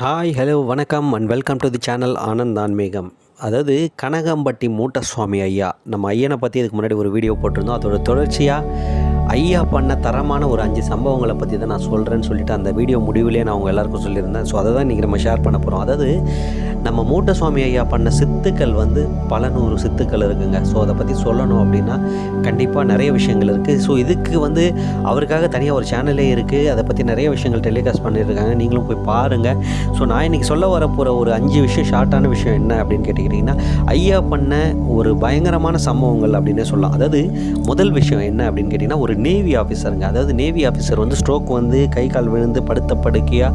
Hi hello வணக்கம் and welcome to the channel Anand ஆன்மீகம் அதாவது கனகம்பட்டி மூட்டசுவாமி ஐயா. நம்ம ஐயனை பற்றி இதுக்கு முன்னாடி ஒரு வீடியோ போட்டிருந்தோம். அதோட தொடர்ச்சியாக ஐயா பண்ண தரமான ஒரு அஞ்சு சம்பவங்களை பற்றி தான் நான் சொல்கிறேன்னு சொல்லிட்டு அந்த வீடியோ முடிவிலே நான் அவங்க எல்லாருக்கும் சொல்லியிருந்தேன். ஸோ அதை தான் இன்றைக்கி நம்ம ஷேர் பண்ண போகிறோம் அதாவது நம்ம மூட்டசுவாமி ஐயா பண்ண சித்துக்கள் வந்து பல நூறு சித்துக்கள் இருக்குங்க. ஸோ அதை பற்றி சொல்லணும் அப்படின்னா கண்டிப்பாக நிறைய விஷயங்கள் இருக்குது ஸோ இதுக்கு வந்து அவருக்காக தனியாக ஒரு சேனலே இருக்குது அதை பற்றி நிறைய விஷயங்கள் டெலிகாஸ்ட் பண்ணியிருக்காங்க நீங்களும் போய் பாருங்கள் ஸோ நான் இன்றைக்கி சொல்ல வர போகிற ஒரு அஞ்சு விஷயம் ஷார்ட்டான விஷயம் என்ன அப்படின்னு கேட்டுக்கிட்டிங்கன்னா ஐயா பண்ண ஒரு பயங்கரமான சம்பவங்கள் அப்படின்னே சொல்லலாம். அதாவது முதல் விஷயம் என்ன அப்படின்னு கேட்டிங்கன்னா ஒரு நேவி ஆஃபீஸருங்க அதாவது நேவி ஆஃபீஸர் வந்து ஸ்ட்ரோக் வந்து கை கால் விழுந்து படுத்த படுக்கையாக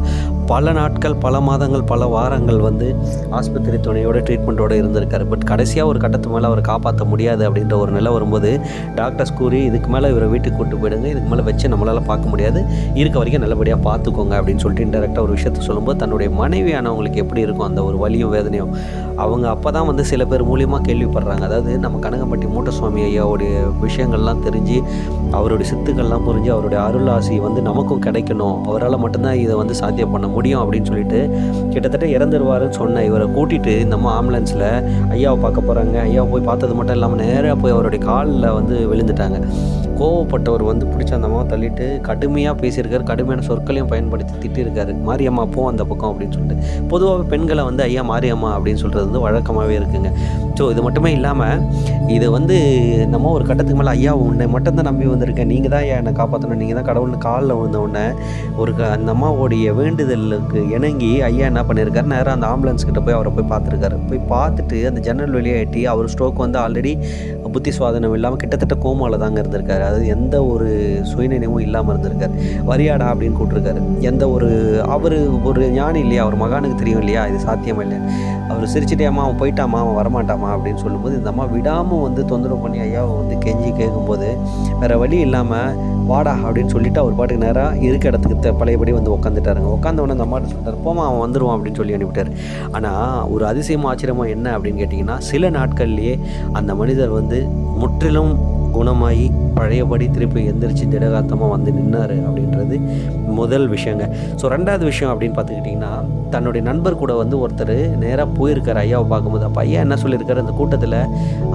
பல நாட்கள் பல மாதங்கள் பல வாரங்கள் வந்து ஆஸ்பத்திரி துணையோட ட்ரீட்மெண்ட்டோடு இருந்திருக்காரு. பட் கடைசியாக ஒரு கட்டத்து மேலே அவரை காப்பாற்ற முடியாது அப்படின்ற ஒரு நிலை வரும்போது டாக்டர்ஸ் கூறி இதுக்கு மேலே இவரை வீட்டுக்கு கூட்டு போயிடுங்க. இதுக்கு மேலே வச்சு நம்மளால் பார்க்க முடியாது. இருக்க வரைக்கும் நல்லபடியாக பார்த்துக்கோங்க. அப்படின்னு சொல்லிட்டு இன்டெரக்டாக ஒரு விஷயத்த சொல்லும்போது தன்னுடைய மனைவியானவங்களுக்கு எப்படி இருக்கும் அந்த ஒரு வலியும் வேதனையும் அவங்க அப்போ தான் வந்து சில பேர் மூலியமாக கேள்விப்படுறாங்க. அதாவது நம்ம கனகம்பட்டி மூட்டசுவாமி ஐயாவுடைய விஷயங்கள்லாம் தெரிஞ்சு அவருடைய சித்துக்கள்லாம் புரிஞ்சு அவருடைய அருள் வந்து நமக்கும் கிடைக்கணும். அவரால் மட்டும்தான் இதை வந்து சாத்தியம் பண்ண முடியும் அப்படின்னு சொல்லிட்டு கிட்டத்தட்ட இறந்துருவாருன்னு சொன்ன இவரை கூட்டிகிட்டு அம்மா ஆம்புலன்ஸில் ஐயாவை பார்க்க போகிறாங்க ஐயாவை போய் பார்த்தது மட்டும் இல்லாமல் நேராக போய் அவருடைய காலில் வந்து விழுந்துட்டாங்க. கோவப்பட்டவர் வந்து பிடிச்ச அந்த அம்மாவை தள்ளிட்டு கடுமையாக பேசியிருக்காரு. கடுமையான சொற்களையும் பயன்படுத்தி திட்டிருக்காரு மாரியம்மா போ அந்த பக்கம் அப்படின்னு சொல்லிட்டு. பொதுவாக பெண்களை வந்து ஐயா மாரியம்மா அப்படின்னு சொல்கிறது வந்து வழக்கமாகவே இருக்குங்க. ஸோ இது மட்டுமே இல்லாமல் இது வந்து நம்ம ஒரு கட்டத்துக்கு மேலே ஐயா உன்னை மட்டும்தான் நம்பி வந்திருக்கேன். நீங்கள் தான் ஐயா என்னை காப்பாற்றணும் நீங்கள் தான் கடவுள்னு காலில் விழுந்த உடனே ஒரு க- அந்த அம்மாவோடைய வேண்டுதலுக்கு இணங்கி ஐயா என்ன பண்ணியிருக்காரு நேராக அந்த ஆம்புலன்ஸ் கிட்ட போய் அவரை போய் பார்த்துருக்காரு. போய் பார்த்துட்டு அந்த ஜன்னல் வெளியே எட்டி அவர் ஸ்ட்ரோக் வந்து ஆல்ரெடி புத்தி சுவாதனம் இல்லாமல் கிட்டத்தட்ட கோமாவில் தாங்க இருந்திருக்காரு. அதாவது எந்த ஒரு சுயநினைவும் இல்லாமல் இருந்திருக்காரு. வரியாடா அப்படின்னு கூப்பிட்டுருக்காரு. எந்த ஒரு அவர் ஒரு ஞானி இல்லையா? அவர் மகானுக்கு தெரியும் இல்லையா? இது சாத்தியம் இல்லையா? அவர் சிரிச்சிட்டேம்மா அவன் போயிட்டாமா அவன் வரமாட்டாமா அப்படின்னு சொல்லும்போது இந்த அம்மா விடாமல் வந்து தொந்தரவு பண்ணி ஐயாவை வந்து கெஞ்சி கேட்கும்போது வேறு வழி இல்லாமல் வாடா அப்படின்னு சொல்லிட்டு அவர் பாட்டுக்கு நேராக இருக்க இடத்துக்கு த- பழையபடி வந்து உட்காந்துட்டாருங்க உட்காந்தவொடனே அந்த அம்மாட்ட சொல்லிட்டார் போமா அவன் வந்துடுவான் அப்படின்னு சொல்லி அனுப்பிட்டார். ஆனால் ஒரு அதிசயமா ஆச்சரியமா என்ன அப்படின்னு கேட்டிங்கன்னா சில நாட்கள்லேயே அந்த மனிதர் வந்து முற்றிலும் குணமாகி பழையபடி திருப்பி எந்திரிச்சு திடகாத்தமாக வந்து நின்னார் அப்படின்றது முதல் விஷயங்க. ஸோ ரெண்டாவது விஷயம் அப்படின்னு பார்த்துக்கிட்டிங்கன்னா தன்னுடைய நண்பர் கூட வந்து ஒருத்தர் நேராக போயிருக்காரு ஐயாவை பார்க்கும்போது. அப்போ ஐயா என்ன சொல்லியிருக்காரு? அந்த கூட்டத்தில்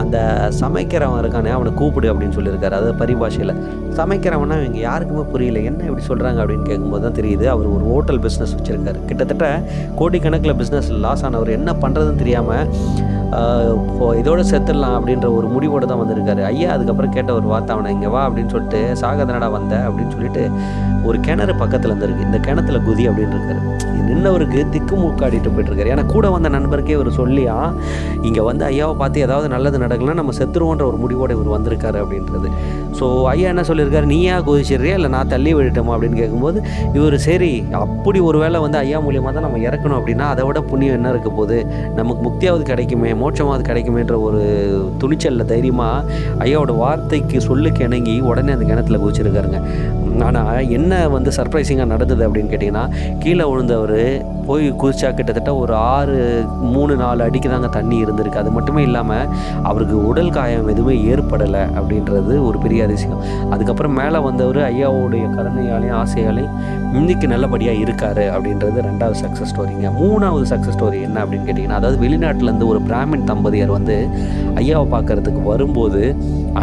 அந்த சமைக்கிறவன் இருக்கானே அவனை கூப்பிடு அப்படின்னு சொல்லியிருக்காரு. அதாவது பரிபாஷையில். சமைக்கிறவனா இவங்க யாருக்குமே புரியல. என்ன இப்படி சொல்கிறாங்க அப்படின்னு கேட்கும்போது தான் தெரியுது. அவர் ஒரு ஹோட்டல் பிஸ்னஸ் வச்சுருக்காரு. கிட்டத்தட்ட கோடிக்கணக்கில் பிஸ்னஸ் லாஸ் ஆனவர். என்ன பண்ணுறதுன்னு தெரியாமல் இப்போ இதோட செத்துடலாம் அப்படின்ற ஒரு முடிவோடு தான் வந்திருக்காரு. ஐயா அதுக்கப்புறம் கேட்ட ஒரு வார்த்தை அவனை இங்கே வா அப்படின்னு சொல்லிட்டு சாகதனடா வந்த அப்படின்னு சொல்லிட்டு ஒரு கிணறு பக்கத்தில் இருந்திருக்கு. இந்த கிணத்துல குதி அப்படின்னு இருக்காரு. நின்னவருக்கு திக்கு மூக்காடிட்டு போயிட்டுருக்காரு. ஏன்னா கூட வந்த நண்பருக்கே இவர் சொல்லியா இங்கே வந்து ஐயாவை பார்த்து ஏதாவது நல்லது நடக்கலன்னா நம்ம செத்துருவோன்ற ஒரு முடிவோடு இவர் வந்திருக்காரு அப்படின்றது. ஸோ ஐயா என்ன சொல்லியிருக்காரு? நீயா குதிச்சிடுறியா? இல்லை நான் தள்ளி விழுட்டோமா அப்படின்னு கேட்கும்போது இவர் சரி அப்படி ஒரு வேளை வந்து ஐயா மூலியமாக தான் நம்ம இறக்கணும் அப்படின்னா அதை விட புண்ணியம் என்ன இருக்க போகுது? நமக்கு முக்தியாவது கிடைக்குமே மோட்சமாவது கிடைக்குமேன்ற ஒரு துணிச்சலில் தைரியமாக ஐயாவோட வார்த்தைக்கு சொல்லுக்கு இணங்கி உடனே அந்த கிணத்துல குதிச்சிருக்காருங்க. ஆனால் என்ன வந்து சர்ப்ரைசிங்காக நடந்தது அப்படின்னு கேட்டிங்கன்னா கீழே விழுந்தவர் போய் குதிச்சா கிட்டத்தட்ட ஒரு ஆறு மூணு நாலு அடிக்கு தாங்க தண்ணி இருந்திருக்கு. அது மட்டுமே இல்லாமல் அவருக்கு உடல் காயம் எதுவுமே ஏற்படலை அப்படின்றது ஒரு பெரிய அதிசயம். அதுக்கப்புறம் மேலே வந்தவர் ஐயாவுடைய கருணையாலையும் ஆசையாலையும் இன்னைக்கு நல்லபடியாக இருக்காரு அப்படின்றது ரெண்டாவது சக்ஸஸ் ஸ்டோரிங்க மூணாவது சக்ஸஸ் ஸ்டோரி என்ன அப்படின்னு கேட்டிங்கன்னா அதாவது வெளிநாட்டிலேருந்து ஒரு பிராமின் தம்பதியர் வந்து ஐயாவை பார்க்கறதுக்கு வரும்போது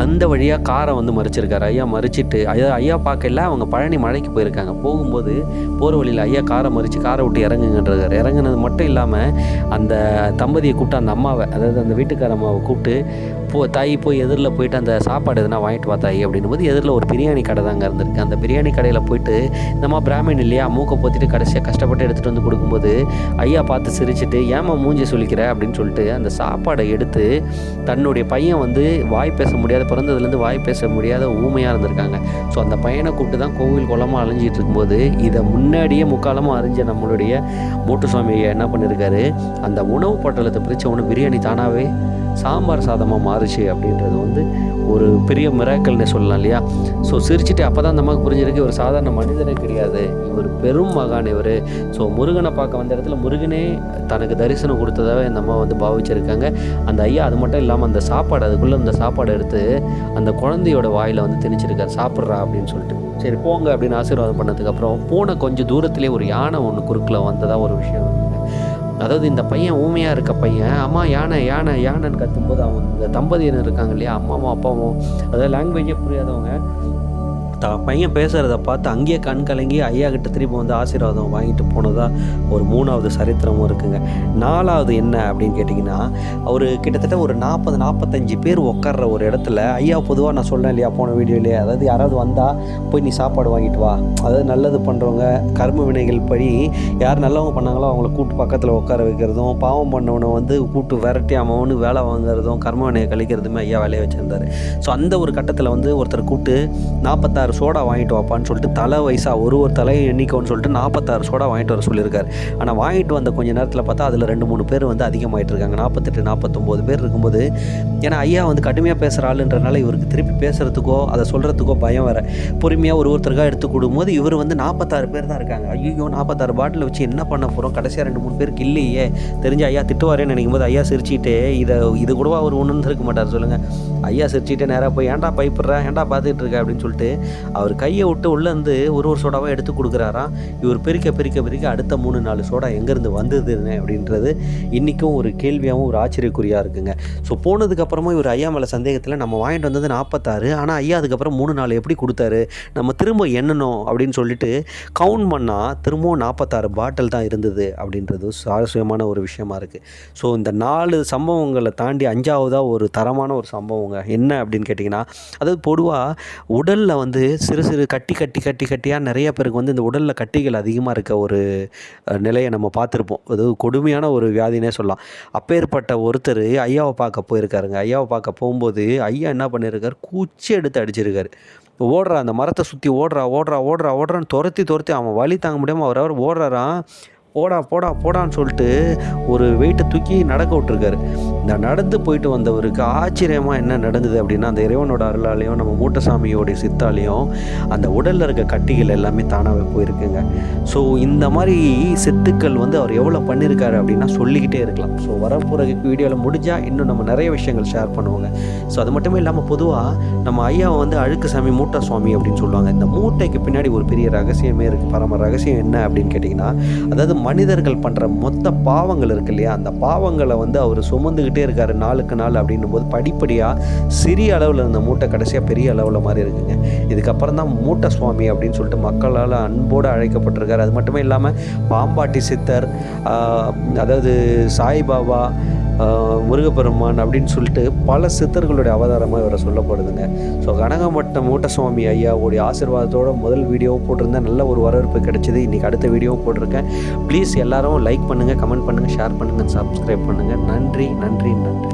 அந்த வழியாக காரை வந்து மறிச்சிருக்காரு. ஐயா மறிச்சிட்டு ஐயா ஐயா பார்க்கல அவங்க பழனி மலைக்கு போயிருக்காங்க. போகும்போது போகிற வழியில் ஐயா காரை மறித்து காரை விட்டு இறங்குங்கன்றார் இறங்குனது மட்டும் இல்லாமல் அந்த தம்பதியை கூப்பிட்டு அந்த அம்மாவை அதாவது அந்த வீட்டுக்கார அம்மாவை கூப்பிட்டு போ தாய் போய் எதிரில் போயிட்டு அந்த சாப்பாடு எதுனா வாங்கிட்டு வா தாய் அப்படின்னும் போது எதிரில் ஒரு பிரியாணி கடை தாங்க இருந்திருக்கு. அந்த பிரியாணி கடையில் போயிட்டு இந்தம்மா பிராமின் இல்லையா மூக்கை போத்திட்டு கடைசியாக கஷ்டப்பட்டு எடுத்துகிட்டு வந்து கொடுக்கும்போது ஐயா பார்த்து சிரிச்சிட்டு ஏமா மூஞ்சி சொல்லிக்கிற அப்படின்னு சொல்லிட்டு அந்த சாப்பாடை எடுத்து தன்னுடைய பையன் வந்து வாய் பேச முடியாத பிறந்ததுலேருந்து வாய் பேச முடியாத ஊமையாக இருந்திருக்காங்க. ஸோ அந்த பையனை கூப்பிட்டு தான் கோவில் குளமாக அலைஞ்சிட்டு இருக்கும்போது இதை முன்னாடியே முக்காலமாக அறிஞ்ச நம்மளுடைய மூட்டுசுவாமி ஐயா என்ன பண்ணியிருக்காரு அந்த உணவு பட்டலத்தை பிரித்த உடனே பிரியாணி தானாகவே சாம்பார் சாதமாக மாறுச்சு அப்படின்றது வந்து ஒரு பெரிய மிராக்கல்னு சொல்லலாம் இல்லையா? ஸோ சிரிச்சுட்டு அப்போ தான் அந்த அம்மாவுக்கு புரிஞ்சிருக்கு இவர் சாதாரண மனிதனே கிடையாது. இவர் பெரும் மகான் இவர். ஸோ முருகனை பார்க்க வந்த இடத்துல முருகனே தனக்கு தரிசனம் கொடுத்ததாகவே இந்த அம்மா வந்து பாவிச்சிருக்காங்க. அந்த ஐயா அது மட்டும் இல்லாமல் அந்த சாப்பாடு அதுக்குள்ளே அந்த சாப்பாடு எடுத்து அந்த குழந்தையோட வாயில் வந்து திணிச்சிருக்கார். சாப்பிட்றா அப்படின்னு சொல்லிட்டு. சரி போங்க அப்படின்னு ஆசீர்வாதம் பண்ணதுக்கப்புறம் போன கொஞ்சம் தூரத்திலே ஒரு யானை ஒன்று குறுக்கில் வந்ததாக ஒரு விஷயம் அதாவது இந்த பையன் ஊமையாக இருக்க பையன் அம்மா யானை யானை யானைன்னு கத்தும்போது அவங்க இந்த தம்பதியினர் இருக்காங்க இல்லையா அம்மாவும் அப்பாவும் அதாவது லாங்குவேஜே புரியாதவங்க. த பையன் பேசுகிறத பார்த்து அங்கேயே கண் கலங்கி ஐயா கிட்ட திருப்பி வந்து ஆசீர்வாதம் வாங்கிட்டு போனதா ஒரு மூணாவது சரித்திரமும் இருக்குங்க. நாலாவது என்ன அப்படின்னு கேட்டிங்கன்னா அவர் கிட்டத்தட்ட ஒரு நாற்பது நாற்பத்தஞ்சு பேர் உட்கார்ற ஒரு இடத்துல ஐயா பொதுவாக நான் சொன்னேன் இல்லையா போன வீடியோலேயே? அதாவது யாராவது வந்தால் போய் நீ சாப்பாடு வாங்கிட்டு வா. அதாவது நல்லது பண்ணுறவங்க கர்ம வினைகள் படி யார் நல்லவங்க பண்ணாங்களோ அவங்கள கூட்டு பக்கத்தில் உட்கார வைக்கிறதும் பாவம் பண்ணவனை வந்து கூட்டு விரட்டி அவனு வேலை வாங்குறதும் கர்ம வினையை கழிக்கிறதுமே ஐயா வேலையை வச்சுருந்தாரு. ஸோ அந்த ஒரு கட்டத்தில் வந்து ஒருத்தர் கூப்பிட்டு நாற்பத்தாறு சோடா வாங்கிட்டு வாப்பான்னு சொல்லிட்டு தலை வயசாக ஒரு ஒரு தலையை எண்ணிக்கோன்னு சொல்லிட்டு நாற்பத்தாறு சோடா வாங்கிட்டு வர சொல்லியிருக்காரு. ஆனால் வாங்கிட்டு வந்த கொஞ்ச நேரத்தில் பார்த்தா அதில் ரெண்டு மூணு பேர் வந்து அதிகமாகிட்டு இருக்காங்க. நாற்பத்தெட்டு நாற்பத்தொம்போது பேர் இருக்கும்போது ஏன்னா ஐயா வந்து கடுமையாக பேசுகிற ஆளுன்றனால இவருக்கு திருப்பி பேசுகிறதுக்கோ அதை சொல்கிறதுக்கோ பயம் வேறு. பொறுமையாக ஒரு ஒருத்தருக்காக எடுத்து கொடுக்கும்போது இவர் வந்து நாற்பத்தாறு பேர் தான் இருக்காங்க. ஐயோ நாற்பத்தாறு பாட்டில் வச்சு என்ன பண்ண போகிறோம் கடைசியாக ரெண்டு மூணு பேருக்கு இல்லையே. தெரிஞ்சு ஐயா திட்டுவாரேன்னு நினைக்கும் போது ஐயா சிரிச்சிட்டே இதை இது கூடவா அவர் ஒன்றுன்னு இருக்க மாட்டார் சொல்லுங்கள் ஐயா சிரிச்சிட்டே நேராக போய் ஏன்டா பைப்பிட்ற ஏன்டா பார்த்துட்டு இருக்க? அப்படின்னு சொல்லிட்டு அவர் கையை விட்டு உள்ளேருந்து ஒரு ஒரு சோடாவாக எடுத்து கொடுக்குறாராம். இவர் பிரிக்க பிரிக்க பிரிக்க அடுத்த மூணு நாலு சோடா எங்கேருந்து வந்ததுன்னு அப்படின்றது இன்றைக்கும் ஒரு கேள்வியாகவும் ஒரு ஆச்சரியக்குறியாக இருக்குங்க. ஸோ போனதுக்கப்புறமா இவர் ஐயா மேலே சந்தேகத்தில் நம்ம வாங்கிட்டு வந்தது நாற்பத்தாறு ஆனால் ஐயா அதுக்கப்புறம் மூணு நாள் எப்படி கொடுத்தாரு? நம்ம திரும்ப எண்ணணும் அப்படின்னு சொல்லிட்டு கவுண்ட் பண்ணால் திரும்பவும் நாற்பத்தாறு பாட்டில் தான் இருந்தது அப்படின்றது சுவாரஸ்யமான ஒரு விஷயமா இருக்குது ஸோ இந்த நாலு சம்பவங்களை தாண்டி அஞ்சாவதாக ஒரு தரமான ஒரு சம்பவங்க என்ன அப்படின்னு கேட்டிங்கன்னா அதாவது பொதுவாக உடலில் வந்து சிறு சிறு கட்டி கட்டி கட்டி கட்டியாக நிறைய பேருக்கு வந்து இந்த உடலில் கட்டிகள் அதிகமாக இருக்க ஒரு நிலையை நம்ம பார்த்துருப்போம். அது கொடுமையான ஒரு வியாதினே சொல்லலாம். அப்பேற்பட்ட ஒருத்தர் ஐயாவை பார்க்க போயிருக்காருங்க. ஐயாவை பார்க்க போகும்போது ஐயா என்ன பண்ணியிருக்காரு கூச்சி எடுத்து அடிச்சிருக்காரு. ஓடுறா அந்த மரத்தை சுற்றி ஓடுறா ஓடுறா ஓடுறா ஓடுறான்னு துரத்தி துரத்தி அவன் வழி தாங்க முடியாமல் அவர் அவர் ஓடுறாரான் போடா போடா போடான்னு சொல்லிட்டு ஒரு வெயிட்டை தூக்கி நடக்க விட்டுருக்காரு. இந்த நடந்து போயிட்டு வந்தவருக்கு ஆச்சரியமாக என்ன நடந்தது அப்படின்னா அந்த இறைவனோட அருளாலையும் நம்ம மூட்டசாமியோடைய சித்தாலையும் அந்த உடலில் இருக்க கட்டிகள் எல்லாமே தானாகவே போயிருக்குங்க. ஸோ இந்த மாதிரி சித்துக்கள் வந்து அவர் எவ்வளோ பண்ணியிருக்காரு அப்படின்னா சொல்லிக்கிட்டே இருக்கலாம். ஸோ வரப்போகிற வீடியோவில் முடிஞ்சால் இன்னும் நம்ம நிறைய விஷயங்கள் ஷேர் பண்ணுவோங்க. ஸோ அது மட்டுமே இல்லாமல் பொதுவாக நம்ம ஐயாவை வந்து அழுக்கு சாமி மூட்டை சுவாமி அப்படின்னு சொல்லுவாங்க. இந்த மூட்டைக்கு பின்னாடி ஒரு பெரிய ரகசியமே இருக்குது பரம ரகசியம் என்ன அப்படின்னு கேட்டிங்கன்னா அதாவது மனிதர்கள் பண்ணுற மொத்த பாவங்கள் இருக்கு இல்லையா? அந்த பாவங்களை வந்து அவர் சுமந்துக்கிட்டே இருக்காரு நாளுக்கு நாள் அப்படின்னும் போது படிப்படியாக சிறிய அளவில் இருந்த மூட்டை கடைசியாக பெரிய அளவில் மாதிரி இருக்குங்க. இதுக்கப்புறம் தான் மூட்டை சுவாமி அப்படின்னு சொல்லிட்டு மக்களால் அன்போடு அழைக்கப்பட்டிருக்கார். அது மட்டுமே இல்லாமல் பாம்பாட்டி சித்தர் அதாவது சாய்பாபா முருகப்பெருமான் அப்படின்னு சொல்லிட்டு பல சித்தர்களுடைய அவதாரமாக இவரை சொல்லப்படுதுங்க. ஸோ கனகமட்டம் மூட்டசுவாமி ஐயாவுடைய ஆசிர்வாதத்தோட முதல் வீடியோவும் போட்டிருந்தேன் நல்ல ஒரு வரவேற்பு கிடைச்சிது. இன்றைக்கி அடுத்த வீடியோவும் போட்டிருக்கேன். ப்ளீஸ் எல்லாரும் லைக் பண்ணுங்கள் கமெண்ட் பண்ணுங்கள் ஷேர் பண்ணுங்கள் சப்ஸ்கிரைப் பண்ணுங்கள் நன்றி நன்றி நன்றி.